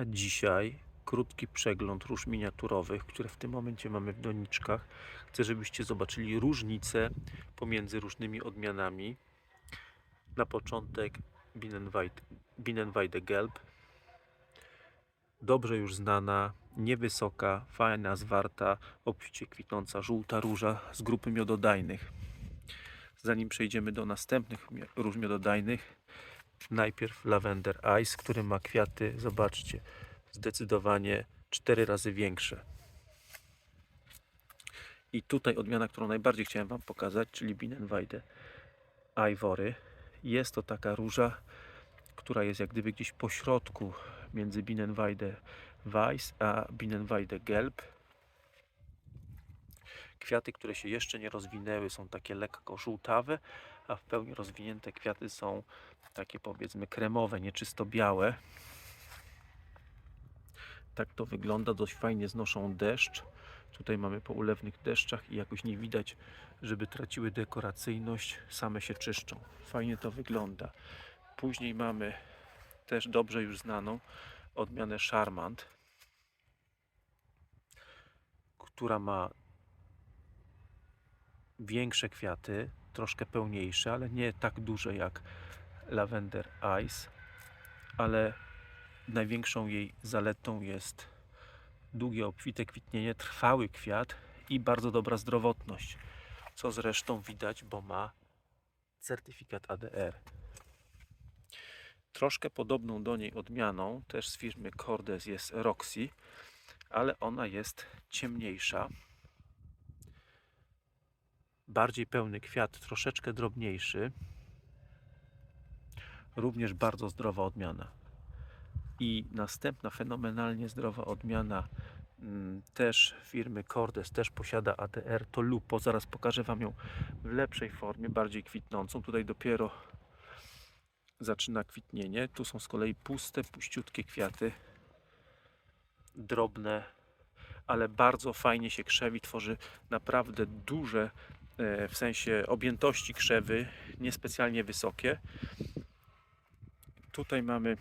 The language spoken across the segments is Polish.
A dzisiaj krótki przegląd róż miniaturowych, które w tym momencie mamy w doniczkach. Chcę, żebyście zobaczyli różnice pomiędzy różnymi odmianami. Na początek Bienenweide, Gelb. Dobrze już znana, niewysoka, fajna, zwarta, obficie kwitnąca żółta róża z grupy miododajnych. Zanim przejdziemy do następnych róż miododajnych, najpierw Lavender Ice, który ma kwiaty, zobaczcie, zdecydowanie 4 razy większe. I tutaj odmiana, którą najbardziej chciałem Wam pokazać, czyli Bienenweide Ivory. Jest to taka róża, która jest jak gdyby gdzieś po środku między Bienenweide Weiss a Bienenweide Gelb. Kwiaty, które się jeszcze nie rozwinęły, są takie lekko żółtawe, a w pełni rozwinięte kwiaty są takie powiedzmy kremowe, nieczysto białe. Tak to wygląda, dość fajnie znoszą deszcz. Tutaj mamy po ulewnych deszczach i jakoś nie widać, żeby traciły dekoracyjność, same się czyszczą. Fajnie to wygląda. Później mamy też dobrze już znaną odmianę Charmant, która ma większe kwiaty, troszkę pełniejsze, ale nie tak duże jak Lavender Ice, ale największą jej zaletą jest długie, obfite kwitnienie, trwały kwiat i bardzo dobra zdrowotność, co zresztą widać, bo ma certyfikat ADR. Troszkę podobną do niej odmianą, też z firmy Cordes jest Roxy, ale ona jest ciemniejsza. Bardziej pełny kwiat, troszeczkę drobniejszy. Również bardzo zdrowa odmiana. I następna fenomenalnie zdrowa odmiana mm, też firmy Cordes, też posiada ADR, to Lupo. Zaraz pokażę Wam ją w lepszej formie, bardziej kwitnącą. Tutaj dopiero zaczyna kwitnienie. Tu są z kolei puste, puściutkie kwiaty. Drobne, ale bardzo fajnie się krzewi. Tworzy naprawdę duże, w sensie objętości krzewy, niespecjalnie wysokie. Tutaj mamy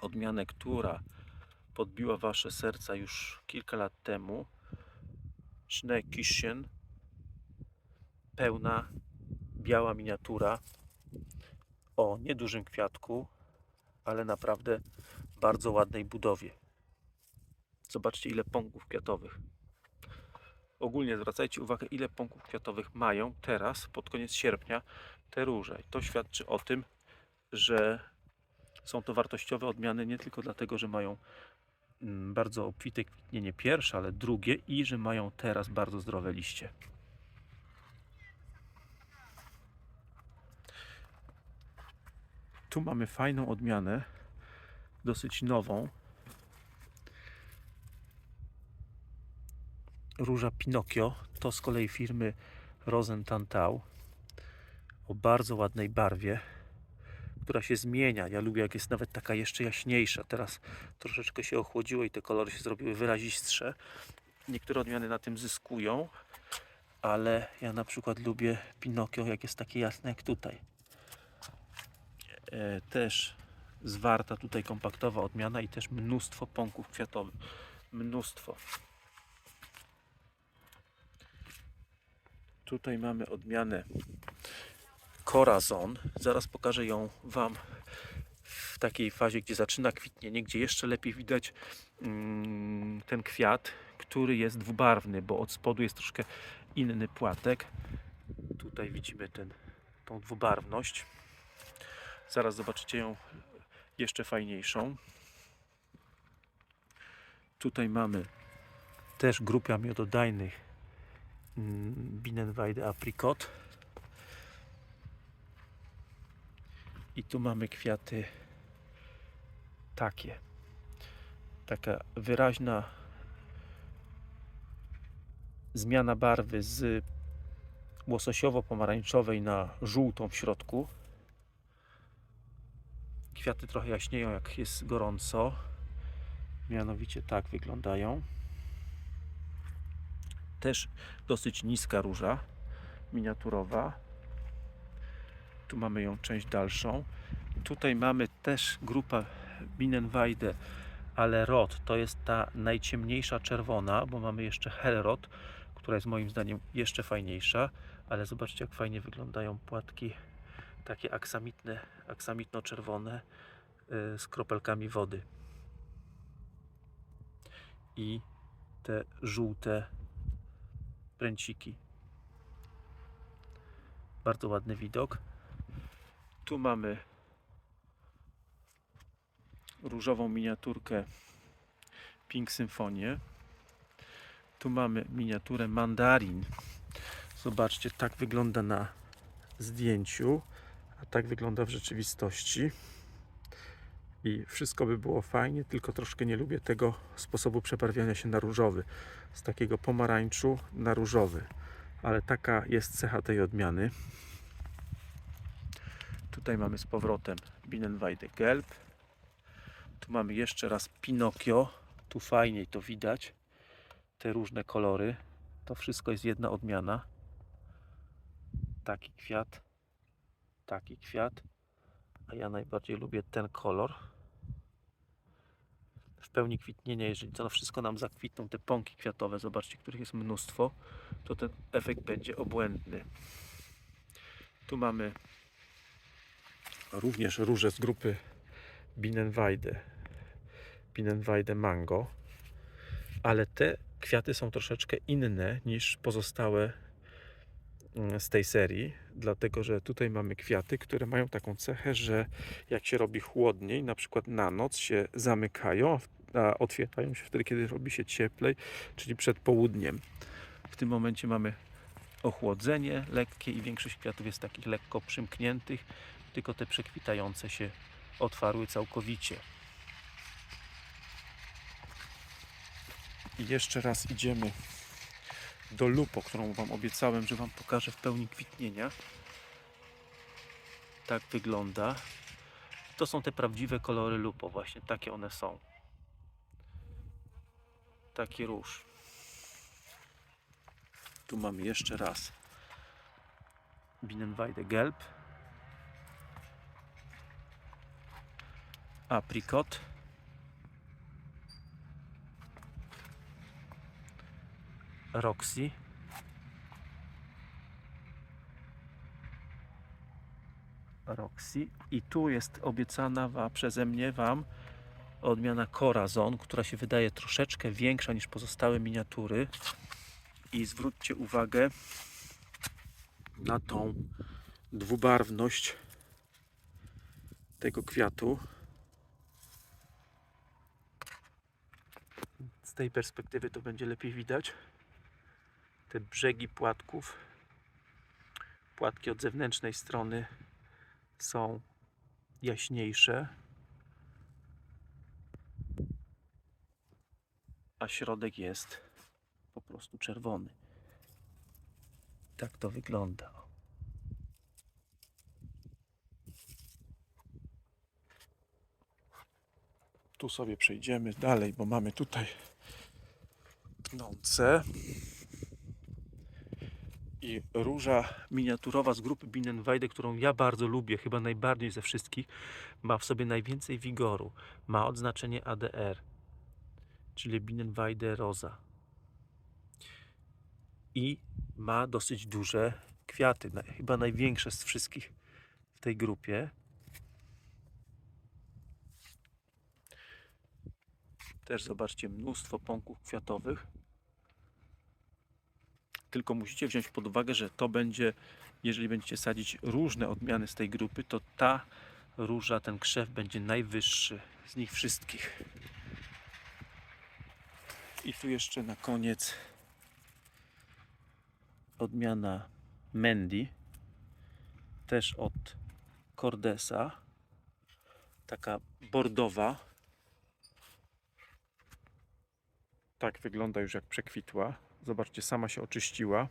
odmianę, która podbiła Wasze serca już kilka lat temu. Schneekischen. Pełna, biała miniatura o niedużym kwiatku, ale naprawdę bardzo ładnej budowie. Zobaczcie ile pąków kwiatowych. Ogólnie zwracajcie uwagę ile pąków kwiatowych mają teraz pod koniec sierpnia te róże. I to świadczy o tym, że są to wartościowe odmiany nie tylko dlatego, że mają mm, bardzo obfite kwitnienie pierwsze, ale drugie i że mają teraz bardzo zdrowe liście. Tu mamy fajną odmianę, dosyć nową. Róża Pinocchio to z kolei firmy Rosentantau o bardzo ładnej barwie, która się zmienia. Ja lubię jak jest nawet taka jeszcze jaśniejsza. Teraz troszeczkę się ochłodziło i te kolory się zrobiły wyrazistsze. Niektóre odmiany na tym zyskują, ale ja na przykład lubię Pinocchio jak jest takie jasne jak tutaj e, też zwarta tutaj kompaktowa odmiana i też mnóstwo pąków kwiatowych. Mnóstwo. Tutaj mamy odmianę Corazon. Zaraz pokażę ją Wam w takiej fazie, gdzie zaczyna kwitnienie, gdzie jeszcze lepiej widać mm, ten kwiat, który jest dwubarwny, bo od spodu jest troszkę inny płatek. Tutaj widzimy ten, tą dwubarwność. Zaraz zobaczycie ją jeszcze fajniejszą. Tutaj mamy też grupę miododajnych mm, Bienenweide Apricot. I tu mamy kwiaty takie. Taka wyraźna zmiana barwy z łososiowo-pomarańczowej na żółtą w środku. Kwiaty trochę jaśnieją, jak jest gorąco. Mianowicie tak wyglądają. Też dosyć niska róża, miniaturowa. Tu mamy ją część dalszą. Tutaj mamy też grupę Bienenweide, ale rot to jest ta najciemniejsza czerwona, bo mamy jeszcze Helrot, która jest moim zdaniem jeszcze fajniejsza, ale zobaczcie jak fajnie wyglądają płatki takie aksamitne, aksamitno-czerwone y, z kropelkami wody. I te żółte pręciki. Bardzo ładny widok. Tu mamy różową miniaturkę Pink Symfonię. Tu mamy miniaturę Mandarin. Zobaczcie, tak wygląda na zdjęciu, a tak wygląda w rzeczywistości. I wszystko by było fajnie, tylko troszkę nie lubię tego sposobu przebarwiania się na różowy. Z takiego pomarańczu na różowy. Ale taka jest cecha tej odmiany. Tutaj mamy z powrotem Bienenweide Gelb. Tu mamy jeszcze raz Pinokio. Tu fajniej to widać. Te różne kolory. To wszystko jest jedna odmiana. Taki kwiat. Taki kwiat. A ja najbardziej lubię ten kolor. W pełni kwitnienia, jeżeli to wszystko nam zakwitną, te pąki kwiatowe, zobaczcie, których jest mnóstwo, to ten efekt będzie obłędny. Tu mamy również róże z grupy Bienenweide. Bienenweide Mango. Ale te kwiaty są troszeczkę inne niż pozostałe mm, z tej serii, dlatego że tutaj mamy kwiaty, które mają taką cechę, że jak się robi chłodniej, na przykład na noc się zamykają, a otwierają się wtedy, kiedy robi się cieplej, czyli przed południem. W tym momencie mamy ochłodzenie lekkie i większość kwiatów jest takich lekko przymkniętych, tylko te przekwitające się otwarły całkowicie. I jeszcze raz idziemy do Lupo, którą Wam obiecałem, że Wam pokażę w pełni kwitnienia. Tak wygląda. To są te prawdziwe kolory Lupo, właśnie takie one są. Taki róż. Tu mamy jeszcze raz Bienenweide Gelb. Aprikot. Roxy. Roxy. I tu jest obiecana wa, przeze mnie Wam odmiana Corazon, która się wydaje troszeczkę większa niż pozostałe miniatury. I zwróćcie uwagę na tą dwubarwność tego kwiatu. Z tej perspektywy to będzie lepiej widać. Te brzegi płatków, płatki od zewnętrznej strony są jaśniejsze, a środek jest po prostu czerwony. Tak to wygląda. Tu sobie przejdziemy dalej, bo mamy tutaj pnące i róża miniaturowa z grupy Bienenweide, którą ja bardzo lubię, chyba najbardziej ze wszystkich, ma w sobie najwięcej wigoru. Ma odznaczenie ADR, czyli Bienenweide Rosa. I ma dosyć duże kwiaty, chyba największe z wszystkich w tej grupie. Też zobaczcie, mnóstwo pąków kwiatowych. Tylko musicie wziąć pod uwagę, że to będzie, jeżeli będziecie sadzić różne odmiany z tej grupy, to ta róża, ten krzew będzie najwyższy z nich wszystkich. I tu jeszcze na koniec odmiana Mandy, też od Cordesa, taka bordowa. Tak wygląda już jak przekwitła. Zobaczcie, sama się oczyściła.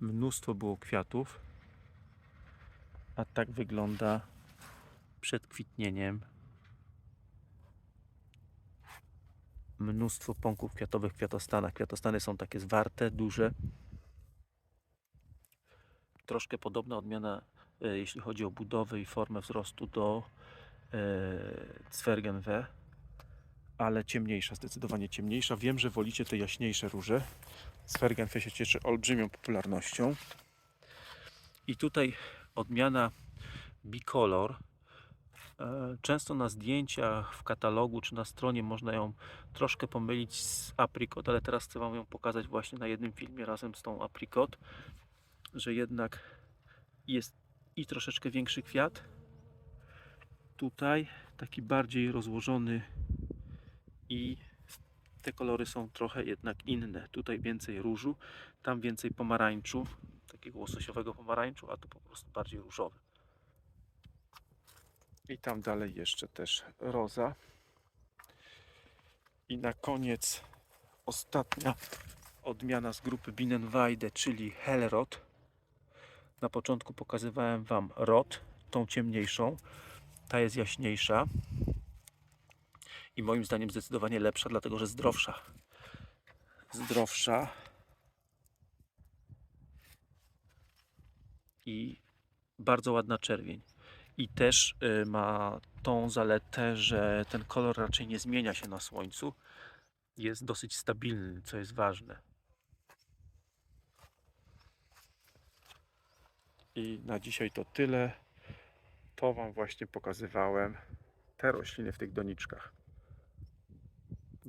Mnóstwo było kwiatów. A tak wygląda przed kwitnieniem. Mnóstwo pąków kwiatowych w kwiatostanach. Kwiatostany są takie zwarte, duże. Troszkę podobna odmiana, e, jeśli chodzi o budowę i formę wzrostu do Zwergenwe, ale ciemniejsza, zdecydowanie ciemniejsza. Wiem, że wolicie te jaśniejsze róże. Zwergenwe się cieszy olbrzymią popularnością. I tutaj odmiana bicolor. E, Często na zdjęciach w katalogu czy na stronie można ją troszkę pomylić z aprikot, ale teraz chcę Wam ją pokazać właśnie na jednym filmie razem z tą aprikot, że jednak jest i troszeczkę większy kwiat. Tutaj taki bardziej rozłożony i te kolory są trochę jednak inne. Tutaj więcej różu, tam więcej pomarańczu, takiego łososiowego pomarańczu, a tu po prostu bardziej różowy. I tam dalej jeszcze też roza. I na koniec ostatnia odmiana z grupy Bienenweide, czyli Hellrot. Na początku pokazywałem Wam rot, tą ciemniejszą. Ta jest jaśniejsza. I moim zdaniem zdecydowanie lepsza, dlatego że zdrowsza. Zdrowsza. I bardzo ładna czerwień. I też y, ma tą zaletę, że ten kolor raczej nie zmienia się na słońcu. Jest dosyć stabilny, co jest ważne. I na dzisiaj to tyle. To Wam właśnie pokazywałem. Te rośliny w tych doniczkach.